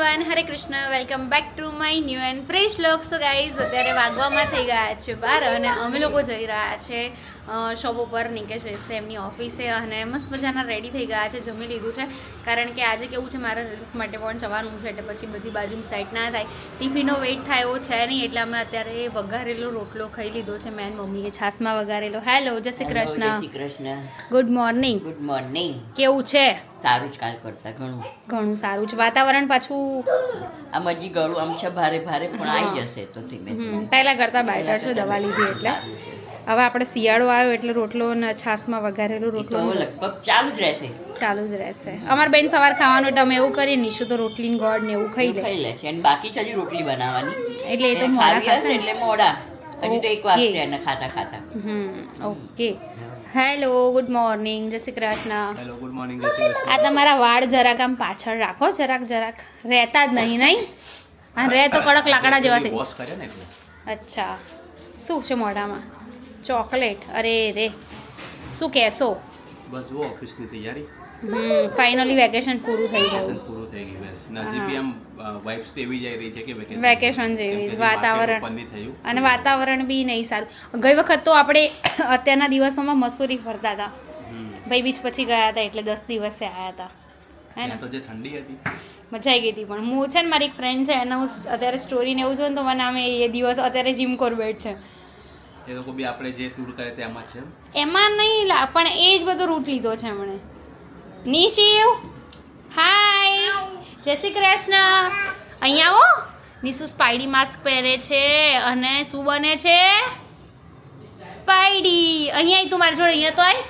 Everyone Hare Krishna welcome back to my new and fresh look so guys અત્યારે વાગવામાં થઈ ગયા છે બાર અને અમે લોકો જઈ રહ્યા છે. શોપ ઉપર નિકેશ એમની ઓફિસે અને મસ્ત મજાના રેડી થઈ ગયા છે જમી લીધું છે. કારણ કે આજે કેવું છે મારા રીલ્સ માટે પણ જવાનું છે એટલે પછી બધી બાજુ સેટ ના થાય. ટિફિનનો વેઇટ થાય એવો છે નહીં એટલે અમે અત્યારે વઘારેલો રોટલો ખાઈ લીધો છે મેન મમ્મીએ છાસમાં વઘારેલો. હેલો જય શ્રી જય Krishna. Shri Krishna. Good morning good morning કેવું છે? સારું જ કાલ કરતા ઘણું. ઘણું સારું છે. વાતાવરણ પાછું? આમ હજી ગળું આમ છે ભારે ભારે પણ આવી જશે તો ધીમે. પહેલા કરતા બેટર છે દવા લીધી એટલે. હવે આપણે શિયાળો આવ્યો એટલે રોટલો અને છાસમાં વઘારેલો રોટલો. લગભગ ચાલુ જ રહેશે. ચાલુ જ રહેશે. અમારે બેન સવાર ખાવાનું એટલે અમે એવું કરીએ નીશું તો રોટલી ગોળ ને એવું ખાઈ લે. ખાઈ લે છે. અને બાકી છે રોટલી બનાવવાની. એટલે એ તો મોડા ખાશે એટલે મોડા. હજી તો એક વાર છે એને ખાતા ખાતા. Hmm okay. Hello good morning. જય Shri Krishna. Hello good morning જય શ્રી કૃષ્ણ. આ તમારા વાળ જરાક આમ પાછળ રાખો જરાક જરાક. રહેતા જ નહીં નહીં? આ રહે તો કડક લાકડા જેવા થઈ વોશ કર્યા ને અચ્છા. શું છે મોઢામાં? ચોકલેટ. અરે રે. શું કહેશો? બસ જો ઓફિસની તૈયારી. હમ ફાઇનલી વેકેશન પૂરું થઈ ગયું. પૂરું થઈ ગયું બસ. નજીક એમ વાઇબ્સ તો એવી જઈ રહી છે કે વેકેશન વેકેશન જેવી વાતાવરણ. અને વાતાવરણ બી નહીં સારું. ગઈ વખત તો આપણે અત્યારના દિવસોમાં મસૂરી ફરતા હતા. ભાઈ બીચ પછી ગયા હતા એટલે દસ દિવસે આવ્યા હતા. તો જે ઠંડી હતી. મજા આવી ગઈ હતી પણ હું છે ને મારી એક ફ્રેન્ડ છે એને અત્યારે સ્ટોરી ને એવું ને તો મને આમ એ દિવસ અત્યારે જીમ કોર્બેટ છે. એ લોકો બી આપણે જે ટૂર કરે તેમાં છે એમાં. નહીં લા પણ એ જ બધો રૂટ લીધો છે એમણે. નિશિવ હાય જય શ્રી કૃષ્ણ. અહીંયા આવો. નિશુ સ્પાઈડી માસ્ક પહેરે છે અને શું બને છે? સ્પાઈડી અહીંયા તું મારી જોડે અહીંયા તો આય.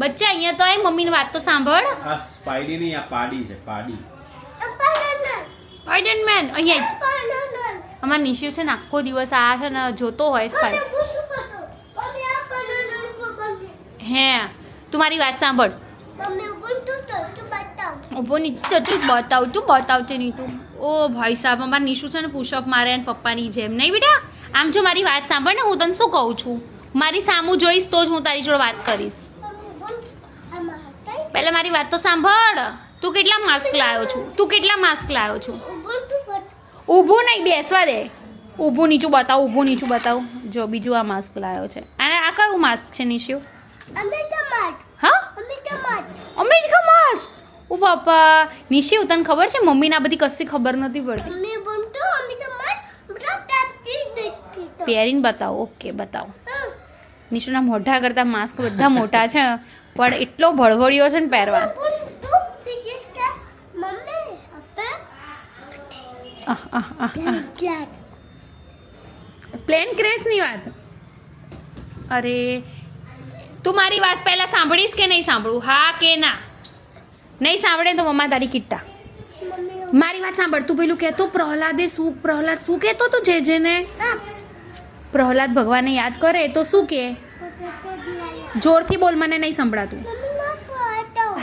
બચ્ચા અહીંયા તો આય. મમ્મીની વાત તો સાંભળ. આ સ્પાઈડી નહીં આ પાડી છે પાડી. સ્પાઈડરમેન અહીંયા અમાર નિશિવ છે ને આખો દિવસ આ છે ને જોતો હોય સ્પાઈડ હે તું મારી વાત સાંભળ. ઊભો નીચે તું બતાવ. તું બતાવ છે નહીં તું. ઓ ભાઈ સાહેબ અમારે નિશુ છે ને પુશઅપ મારે અને પપ્પાની જેમ. નહીં બેટા? આમ જો મારી વાત સાંભળ ને હું તને શું કહું છું? મારી સામું જોઈશ તો જ હું તારી જોડે વાત કરીશ. પહેલા મારી વાત તો સાંભળ. તું કેટલા માસ્ક લાવ્યો છું? તું કેટલા માસ્ક લાવ્યો છું? ઊભું નહીં બેસવા દે. ઊભું નીચું બતાવ ઊભું નીચું બતાવું. જો બીજું આ માસ્ક લાવ્યો છે. અને આ કયું માસ્ક છે નિશિવ હા? અમેરિકા માસ્ક ઓ બાપા. નિશિવ તને ખબર છે મમ્મીને આ બધી કશી ખબર નથી પડતી. પહેરીને બતાવો. ઓકે બતાવો. નિશુના મોઢા કરતા માસ્ક બધા મોટા છે પણ એટલો ભળભળિયો છે ને પહેરવા. પ્લેન ક્રેશની વાત? અરે તું મારી વાત પહેલા સાંભળીશ કે નહીં સાંભળું? હા કે ના? નહીં સાંભળે તો મમ્મા તારી કિટ્ટા. મારી વાત સાંભળ. તું પેલું કહેતો પ્રહલાદે શું પ્રહલાદ શું કહેતો તો જે જેને? પ્રહલાદ ભગવાનને યાદ કરે તો શું કે? જોરથી બોલ મને નહીં સંભળાતું.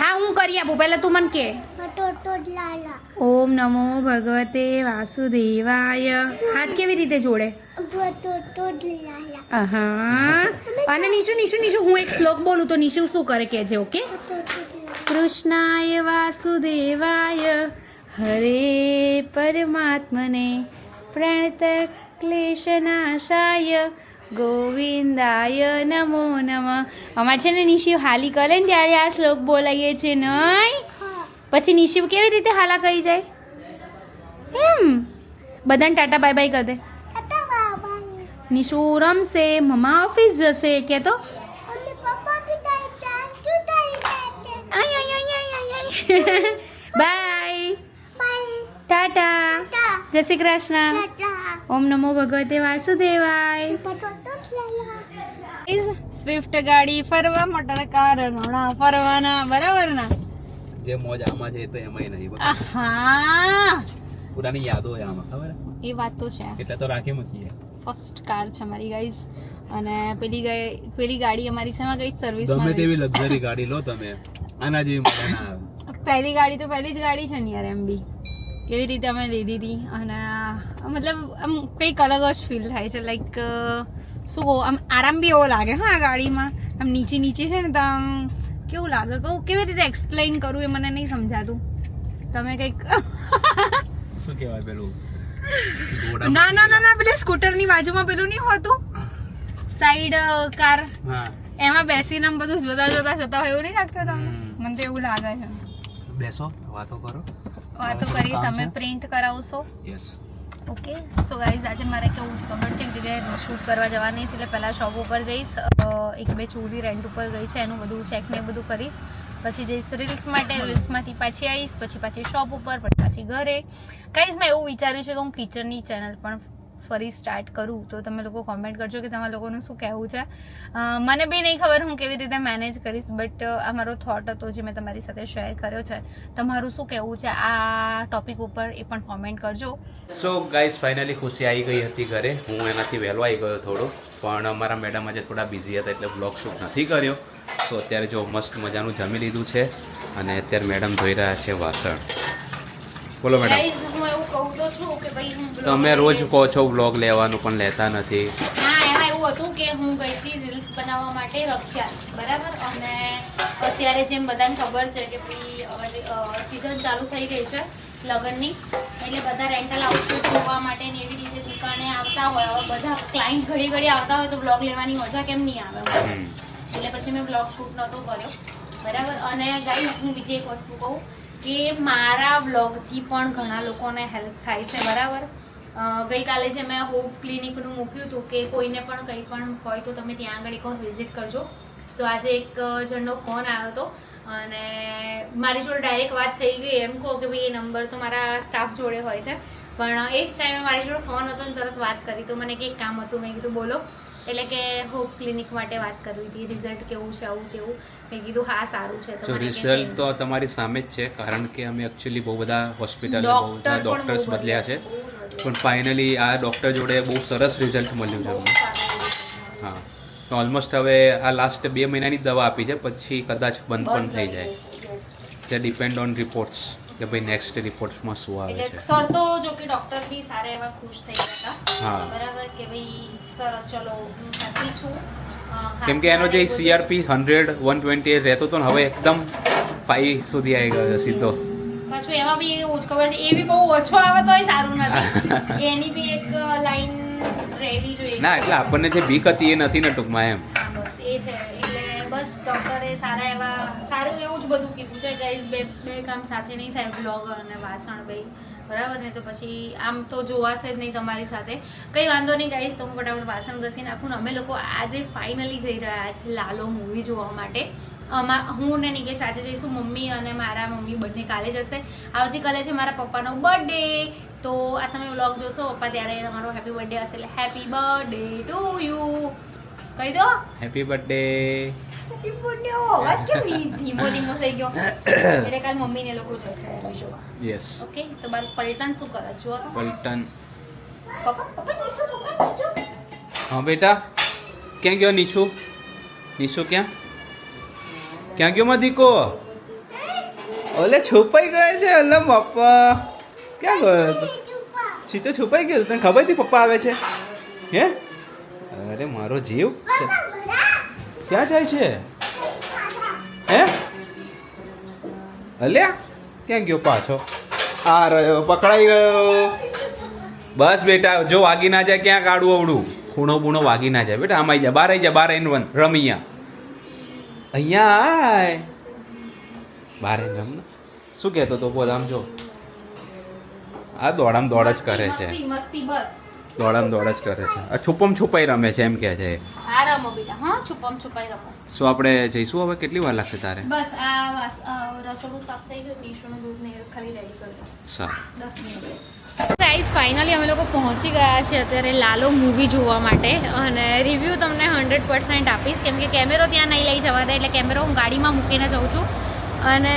હા હું કરી આપું. પહેલાં તું મને કે. ઓમ નમો ભગવતે વાસુદેવાય. હાથ કેવી રીતે જોડે? અને નિશુ નિશુ નિશુ હું એક શ્લોક બોલું તો નિશુ શું કરે કેજે ઓકે? કૃષ્ણાય વાસુદેવાય હરે પરમાત્મને પ્રણત ક્લેશનાશાય ગોવિંદાય નમો નમ. અમારે છે ને નિશિવ હાલી કરે ને ત્યારે આ શ્લોક બોલાઈએ છે નહીં? પછી નિશિવ કેવી રીતે હાલા કહી જાય? એમ. બધાને ટાટા બાય બાય કરી દે. નિશુ રમશે મમ્મા ઓફિસ જશે કે તો? બાય. ટાટા. જય શ્રી કૃષ્ણ. ઓમ નમો ભગવતે વાસુદેવાય. સ્વિફ્ટ ગાડી ફરવા મોટર કાર ફરવાના બરાબર ના જે મોજ આમાં છે એ તો એમાંય નહીં આહા! પુરાની યાદો હોય આમાં ખબર એ વાત તો છે. એટલે તો રાખી મૂકીએ ફર્સ્ટ કાર છે અમારી ગાઈઝ અને પેલી ગઈ પેલી ગાડી અમારી શેમાં ગઈ? ગમે સર્વિસમાં તેવી લક્ઝરી ગાડી લો તમે. આના જેવી મજા ના આવે. પહેલી ગાડી તો પહેલી જ ગાડી છે ને યાર એમ બી. કેવી રીતે અમે લીધી હતી અને મતલબ આમ કંઈક અલગ જ ફીલ થાય છે. લાઈક શું આમ આરામ બી એવો લાગે હા આ ગાડીમાં. આમ નીચે નીચે છે ને તો આમ કેવું લાગે? કહું કેવી રીતે એક્સપ્લેન કરું એ મને નહીં સમજાતું. તમે કંઈક શું કહેવાય પેલું? ના ના ના ના પેલી સ્કૂટરની બાજુમાં પેલું નહીં હોતું? Side car. એમાં બેસીને બધું જોતા જોતા જતા હોય એવું નહીં લાગતું તમને? મને તો એવું લાગે છે. બેસો વાતો કરો. વાતો કરી તમે પ્રિન્ટ કરાવશો? યસ ઓકે સો ગાઈઝ આજે મારે કેવું છે ખબર છે કે શૂટ કરવા જવાની છે, એટલે પહેલાં શોપ ઉપર જઈશ એક બે ચોરી રેન્ટ ઉપર ગઈ છે, એનું બધું ચેક ને બધું કરીશ. પછી જઈશ રીલ્સ માટે રીલ્સમાંથી પાછી આવીશ, પછી પાછી શોપ ઉપર, પછી પાછી ઘરે. ગાઈઝ મેં એવું વિચાર્યું છે કે હું કિચનની ચેનલ પણ ફરી સ્ટાર્ટ કરું તો તમે લોકો કોમેન્ટ કરજો કે તમારા લોકોનું શું કહેવું છે. મને બી નહીં ખબર હું કેવી રીતે મેનેજ કરીશ બટ આ મારો થોટ હતો જે મેં તમારી સાથે શેર કર્યો છે. તમારું શું કહેવું છે? આ ટોપિક ઉપર એ પણ કોમેન્ટ કરજો. સો ગાઈસ ફાઇનલી ખુશી આવી ગઈ હતી ઘરે. હું એનાથી વહેલો આવી ગયો થોડો. પણ અમારા મેડમ આજે થોડા બિઝી હતા એટલે બ્લોગ શૂટ નથી કર્યો. તો અત્યારે જો મસ્ત મજાનું જમી લીધું છે અને અત્યારે મેડમ ધોઈ રહ્યા છે વાસણ. બોલો મેડમ હું એવું કહું તો છું કે તમે રોજ. કહો છો બ્લોગ લેવાનું પણ લેતા નથી. હા એમાં એવું હતું કે હું ગઈ હતી રીલ્સ બનાવવા માટે રખ્યા બરાબર? અને અત્યારે જેમ બધાને ખબર છે કે ભાઈ સિઝન ચાલુ થઈ ગઈ છે લગ્નની એટલે બધા રેન્ટલ આઉટફિટ જોવા માટે ને એવી રીતે દુકાને આવતા હોય હવે બધા ક્લાયન્ટ ઘડી ઘડી આવતા હોય તો બ્લોગ લેવાની મજા કેમ નહીં આવે? એટલે પછી મેં બ્લોગ શૂટ નહોતો કર્યો બરાબર? અને ગાઈઝ હું બીજી એક વસ્તુ કહું કે મારા બ્લોગથી પણ ઘણા લોકોને હેલ્પ થાય છે બરાબર? ગઈકાલે જે મેં હોપ ક્લિનિકનું મૂક્યું હતું કે કોઈને પણ કંઈ પણ હોય તો તમે ત્યાં આગળ એક વિઝિટ કરજો. તો આજે એક જણનો ફોન આવ્યો હતો અને મારી જોડે ડાયરેક્ટ વાત થઈ ગઈ એમ કહો કે ભાઈ એ નંબર તો મારા સ્ટાફ જોડે હોય છે. પણ એ જ ટાઈમે મારી જોડે ફોન હતો ને તરત વાત કરી તો મને કંઈક કામ હતું. મેં કીધું બોલો. એટલે કે હોપ ક્લિનિક માટે વાત કરવી હતી. રિઝલ્ટ કેવું છે આવું કેવું? મેં કીધું હા સારું છે. તો રિઝલ્ટ તો તમારી સામે જ છે કારણ કે અમે એકચ્યુઅલી બહુ બધા હોસ્પિટલ બહુ બધા ડોક્ટર્સ બદલ્યા છે. પણ ફાઇનલી આ ડૉક્ટર જોડે બહુ સરસ રિઝલ્ટ મળ્યું છે અમને. હા. તો ઓલમોસ્ટ હવે આ લાસ્ટ બે મહિનાની દવા આપી છે પછી કદાચ બંધ પણ થઈ જાય. તે ડિપેન્ડ ઓન રિપોર્ટ્સ કે ભાઈ નેક્સ્ટ રિપોર્ટ્સમાં શું આવે છે. સર તો જો કે ડોક્ટર બી સારા એવા ખુશ થઈ ગયા હતા. હા. બરાબર કે ભાઈ સરસ ચલો હું હેપી છું. કેમ કે એનો જે સીઆરપી હંડ્રેડ વન ટ્વેન્ટી રહેતો હતો ને હવે એકદમ ફાઈવ સુધી આવી ગયો છે સીધો. પાછું એમાં બી એવું જ ખબર છે એ બી બહુ ઓછો આવે તોય સારું નથી. એની બી એક લાઈન રહેવી જોઈએ. ના એટલે આપણને જે બીક હતી એ નથી ને ટૂંકમાં એમ. બસ એ છે. એટલે બસ ડોક્ટરે સારા એવા સારું એવું જ બધું કીધું છે ગાઈઝ બે બે કામ સાથે નહીં થાય બ્લોગર અને વાસણ ભાઈ બરાબર? ને તો પછી આમ તો જોવાશે જ નહીં તમારી સાથે. કંઈ વાંધો નહીં ગાઈશ તો હું ફટાફટ વાસણ ઘસી નાખું ને અમે લોકો આજે ફાઇનલી જઈ રહ્યા છે લાલો મૂવી જોવા માટે. હું ને નિકેશ આજે જઈશું મમ્મી અને મારા મમ્મી બંને કાલે જશે આવતીકાલે છે મારા પપ્પાનો બર્થડે તો આ તમે વ્લોગ જોશો પપ્પા ત્યારે તમારો હેપી બર્થડે હશે. એટલે હેપી બર્થડે ટુ યુ કહી દો. હેપી બર્થડે હેપી બર્થડે અવાજ કેમ ધીમો ધીમો થઈ ગયો? એટલે કાલ મમ્મીને લોકો જશે જોવા યસ ઓકે તો બાર પલટન શું કરે? છો પલટન. પપ્પા પપ્પા નીચો પપ્પા નીચો. હા બેટા. ક્યાં ગયો નીચું? નીચું ક્યાં? ક્યાં ગયો માં દીકો? ઓલે છુપાઈ ગયો છે ઓલે પપ્પા ક્યાં ગયો હતો? સીતો છુપાઈ ગયો તને ખબર હતી પપ્પા આવે છે? હે? અરે મારો જીવ. ક્યાં જાય છે? હે? અલ્યા ક્યાં ગયો પાછો? આ રહ્યો, પકડાઈ ગયો બસ બેટા, જો વાગી ના જાય, ક્યાં કાઢું અવડું ખૂણો બૂણો વાગી ના જાય. બેટા, આમ આવી જા, બાર આવી જા, બાર આવીને વન, રમિયા. અહીંયા આય. બાર આવીને શું કહેતો તો બોલ આમ જો. આ દોડામ દોડ જ કરે છે. મસ્તી, બસ. દોડામ દોડ જ કરે છે. આ છુપમ છુપાઈ રમે છે એમ કહે છે આ રમો બેટા હા છુપમ છુપાઈ રમો. શું આપણે જઈશું હવે? કેટલી વાર લાગશે તારે? બસ આ રસોડું સાફ થઈ ગયું ટીશ્યુનું દૂધ ને ખાલી રેડી કરી દો સારું. દસ મિનિટ. ગાઈઝ ફાઇનલી અમે લોકો પહોંચી ગયા છે અત્યારે લાલો મૂવી જોવા માટે અને રિવ્યૂ તમને હંડ્રેડ પર્સન્ટ આપીશ. કેમ કે કેમેરો ત્યાં નહીં લઈ જવાના એટલે કેમેરો હું ગાડીમાં મૂકીને જાઉં છું. અને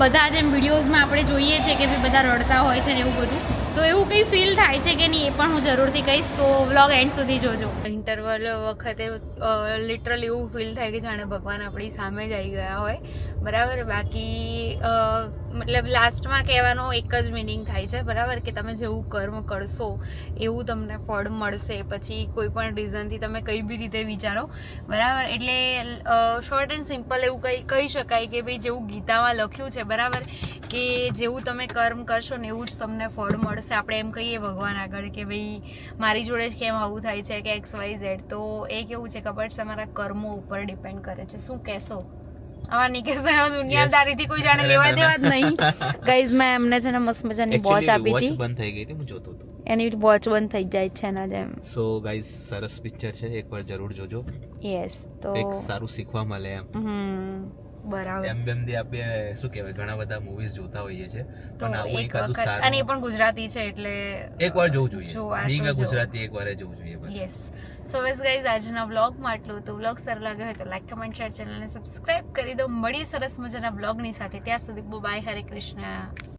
બધા જેમ વિડીયોઝમાં આપણે જોઈએ છે કે ભાઈ બધા રડતા હોય છે ને એવું બધું. તો એવું કંઈ ફીલ થાય છે કે નહીં એ પણ હું જરૂરથી કહીશ. સો વ્લોગ એન્ડ સુધી જોજો. ઇન્ટરવલ વખતે લિટરલી એવું ફીલ થાય કે જાણે ભગવાન આપણી સામે જ આવી ગયા હોય. બરાબર? બાકી મતલબ લાસ્ટમાં કહેવાનો એક જ મિનિંગ થાય છે, બરાબર? કે તમે જેવું કર્મ કરશો, એવું તમને ફળ મળશે. પછી કોઈ પણ રીઝનથી તમે કઈ બી રીતે વિચારો, બરાબર? એટલે શોર્ટ એન્ડ સિમ્પલ એવું કંઈ, કહી શકાય કે ભાઈ જેવું ગીતામાં લખ્યું છે, બરાબર? કે જેવું તમે કર્મ કરશો ને એવું જ તમને ફળ મળશે. આપણે એમ કહીએ ભગવાન આગળ કે ભાઈ, મારી જોડે જ કેમ આવું થાય છે કે એક્સ વાય ઝેડ તો એ કેવું છે ખબર છે? તમારા કર્મો ઉપર ડિપેન્ડ કરે છે. શું કહેશો? આવા નિકેશ દુનિયાદારીથી કોઈ જાણે લેવા દેવા જ નહીં. ગાઈઝ મેં એમને છે ને મસ્ત મજાની વોચ આપી હતી. બંધ થઈ ગઈ હતી હું જોતો હતો. એની વોચ બંધ થઈ જાય છે એના જેમ. સો ગાઈઝ સરસ પિક્ચર છે એકવાર જરૂર જોજો. યસ તો એક સારું શીખવા મળે એમ. હમ. બરાબર. એમ બેમ દી આપણે શું કહેવાય ઘણા બધા મૂવીઝ જોતા હોઈએ છે પણ આવું એક એકાદું સારું અને એ પણ ગુજરાતી છે એટલે એકવાર જોવું જોઈએ. બીંગ. ગુજરાતી એકવાર જોવું જોઈએ બસ. યસ સો બસ ગાઈઝ આજના બ્લોગમાં આટલું તો બ્લોગ સારો લાગ્યો હોય તો લાઈક કમેન્ટ શેર ચેનલને સબસ્ક્રાઇબ કરી દો. મળી સરસ મજાના બ્લોગની સાથે. ત્યાં સુધી બાય હરે કૃષ્ણ